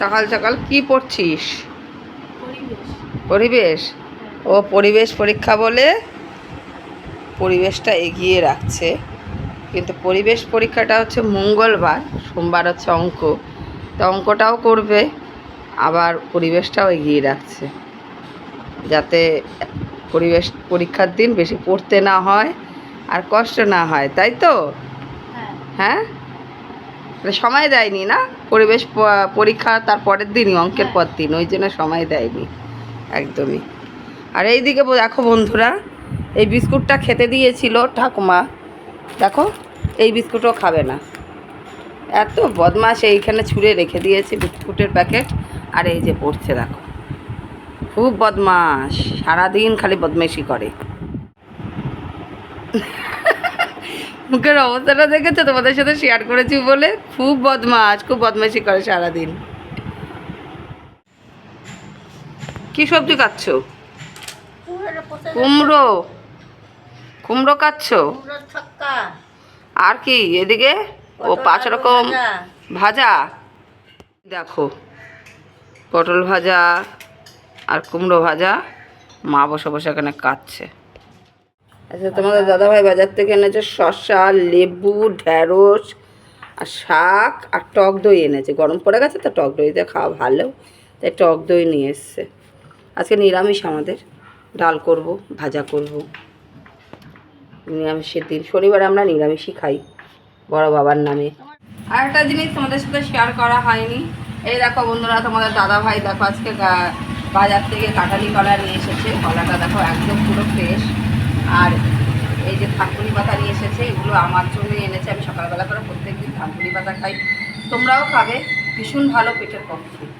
সকাল সকাল কি পড়ছিস? পরিবেশ। ও পরিবেশ পরীক্ষা বলে পরিবেশটা এগিয়ে রাখছে। কিন্তু পরিবেশ পরীক্ষাটা হচ্ছে মঙ্গলবার সোমবার হচ্ছে অঙ্ক। তো অঙ্কটাও করবে আবার পরিবেশটাও এগিয়ে রাখছে। যাতে পরিবেশ পরীক্ষার দিন বেশি পড়তে না হয় আর কষ্ট না হয় তাই তো? হ্যাঁ। হ্যাঁ? মানে সময় দেয়নি না? পরিবেশ পরীক্ষা তার পরের দিনই, অঙ্কের পর দিন, ওই জন্য সময় দেয়নি, একদমই। আর এই দিকে দেখো বন্ধুরা, এই বিস্কুটটা খেতে দিয়েছিল ঠাকুমা। দেখো, এই বিস্কুটও খাবে না। এত বদমাস এইখানে ছুঁড়ে রেখে দিয়েছে বিস্কুটের প্যাকেট, আর এই যে পড়ছে, দেখো। খুব বদমাস সারাদিন খালি বদমাইশি করে। মুখের অবস্থাটা দেখেছ? তোমাদের সাথে শেয়ার করেছি বলে খুব বদমাস খুব বদমাইশি করে সারাদিন। কি সবজি খাচ্ছ? কুমড়ো। কুমড়ো খাচ্ছ? আর কি? এদিকে? ও পাঁচ রকম ভাজা। ভাজা। দেখো পটল ভাজা আর কুমড়ো ভাজা। মা বসে বসে এখানে কাটছে আচ্ছা তোমাদের দাদাভাই বাজার থেকে এনেছে শসা, লেবু ঢ্যাঁড়স আর শাক আর টক দই এনেছে। গরম পড়ে গেছে তো টক দইতে খাওয়া ভালো। তাই টক দই নিয়ে এসছে। আজকে নিরামিষ আমাদের। ডাল করব, ভাজা করব। নিরামিষের দিন। শনিবার আমরা নিরামিষই খাই। বড় বাবার নামে। আর একটা জিনিস তোমাদের সাথে শেয়ার করা হয়নি। এই দেখো বন্ধুরা, তোমাদের দাদা ভাই দেখো আজকে বাজার থেকে কাঁঠালি কলা নিয়ে এসেছে। কলাটা দেখো একদম পুরো ফ্রেশ আর এই যে থানকুনি পাতা নিয়ে এসেছে, এগুলো আমার জন্য এনেছে। আমি সকালবেলা করে প্রত্যেকদিন থানকুনি পাতা খাই। তোমরাও খাবে। ভীষণ ভালো পেটের পক্ষে।